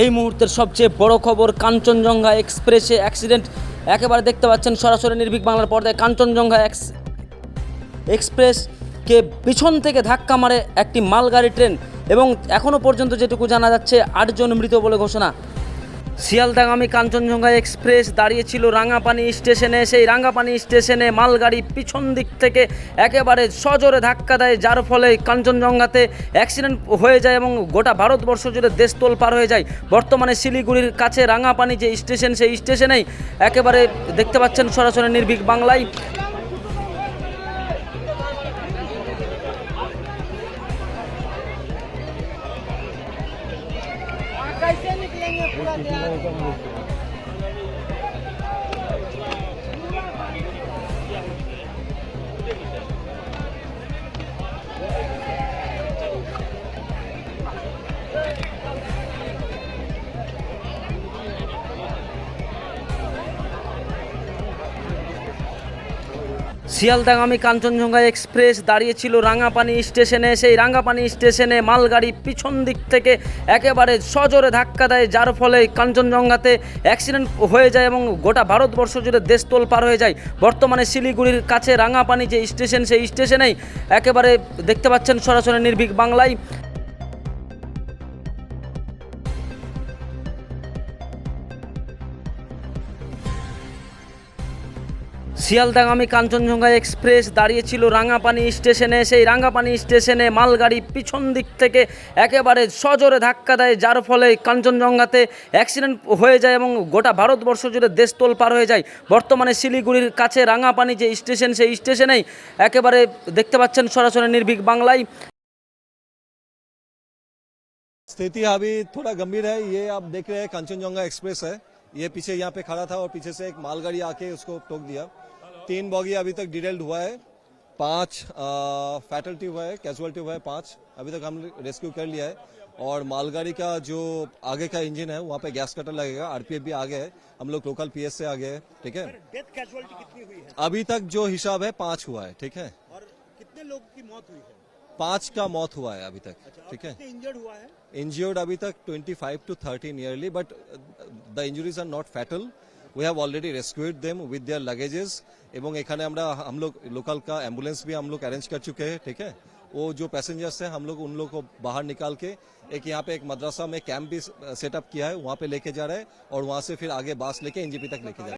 এই মুহূর্তের সবচেয়ে বড় খবর, কাঞ্চনজঙ্ঘা এক্সপ্রেসে অ্যাক্সিডেন্ট একেবারে দেখতে পাচ্ছেন সরাসরি নির্ভীক বাংলার পর্দায় কাঞ্চনজঙ্ঘা এক্স এক্সপ্রেসকে পিছন থেকে ধাক্কা মারে একটি মালগাড়ি ট্রেন। এবং এখনও পর্যন্ত যেটুকু জানা যাচ্ছে, আটজন মৃত বলে ঘোষণা। শিয়ালদাগামী কাঞ্চনজঙ্ঘা এক্সপ্রেস দাঁড়িয়েছিল রাঙাপানি স্টেশনে। সেই রাঙাপানি স্টেশনে মালগাড়ি পিছন দিক থেকে একেবারে সজোরে ধাক্কা দেয়, যার ফলে কাঞ্চনজঙ্ঘাতে অ্যাক্সিডেন্ট হয়ে যায় এবং গোটা ভারতবর্ষ জুড়ে দেশ তোল পার হয়ে যায়। বর্তমানে শিলিগুড়ির কাছে রাঙাপানি যে স্টেশন, সেই স্টেশনেই একেবারে দেখতে পাচ্ছেন সরাসরি নির্ভীক বাংলায়। कैसे निकलेंगे पूरा देहात শিয়ালদাগামী কাঞ্চনজঙ্ঘা এক্সপ্রেস দাঁড়িয়েছিল রাঙাপানি স্টেশনে। সেই রাঙাপানি স্টেশনে মালগাড়ি পিছন দিক থেকে একেবারে সজোরে ধাক্কা দেয়, যার ফলে কাঞ্চনজঙ্ঘাতে অ্যাক্সিডেন্ট হয়ে যায় এবং গোটা ভারতবর্ষ জুড়ে দেশ তোল পার হয়ে যায়। বর্তমানে শিলিগুড়ির কাছে রাঙাপানি যে স্টেশন, সেই স্টেশনেই একেবারে দেখতে পাচ্ছেন সরাসরি নির্ভীক বাংলায়। শিয়ালদাগামী কাঞ্চনজঙ্ঘা এক্সপ্রেস দাঁড়িয়েছিল রাঙাপানি স্টেশনে সেই রাঙাপানি স্টেশনে মালগাড়ি পিছন দিক থেকে একেবারে সজোরে ধাক্কা দেয় যার ফলে কাঞ্চনজঙ্ঘাতে অ্যাক্সিডেন্ট হয়ে যায় এবং গোটা ভারতবর্ষ জুড়ে দেশ তোল পার হয়ে যায় বর্তমানে শিলিগুড়ির কাছে রাঙাপানি যে স্টেশন সেই স্টেশনেই একেবারে দেখতে পাচ্ছেন সরাসরি নির্ভীক বাংলায় स्थिति अभी थोड़ा गंभीर है ये आप देख रहे हैं कंचनजंगा एक्सप्रेस है ये पीछे यहाँ पे खड़ा था और पीछे से एक मालगाड़ी आके उसको टोक दिया। तीन बॉगी अभी तक डिटेल्ड हुआ है। पाँच फैटल्टी हुआ है कैजुअलिटी हुआ है पाँच। अभी तक हम रेस्क्यू कर लिया है। और मालगाड़ी का जो आगे का इंजन है वहाँ पे गैस कटर लगेगा आरपीएफ भी आगे है। हम लोग लोकल पीएस से आगे है ठीक है? डेथ कैजुअलिटी कितनी हुई है? अभी तक जो हिसाब है पाँच हुआ है ठीक है? और कितने लोग की मौत हुई है? पाँच का मौत हुआ है अभी तक अच्छा, ठीक है? इंजर्ड हुआ है? इंजर्ड अभी तक 25 to 30 nearly but the injuries are not fatal we have already rescued them with their luggages एवं एखाने हम लोग लोकल का एंबुलेंस भी हम लोग अरेंज कर चुके हैं ठीक है? वो जो पैसेंजर्स हैं हम लोग उन लोग को बाहर निकाल के एक यहाँ पे एक मदरसा में कैंप भी uh, सेटअप किया है वहाँ पे लेके जा रहे हैं और वहाँ से फिर आगे बास लेके एनजीपी तक लेके जा रहे हैं।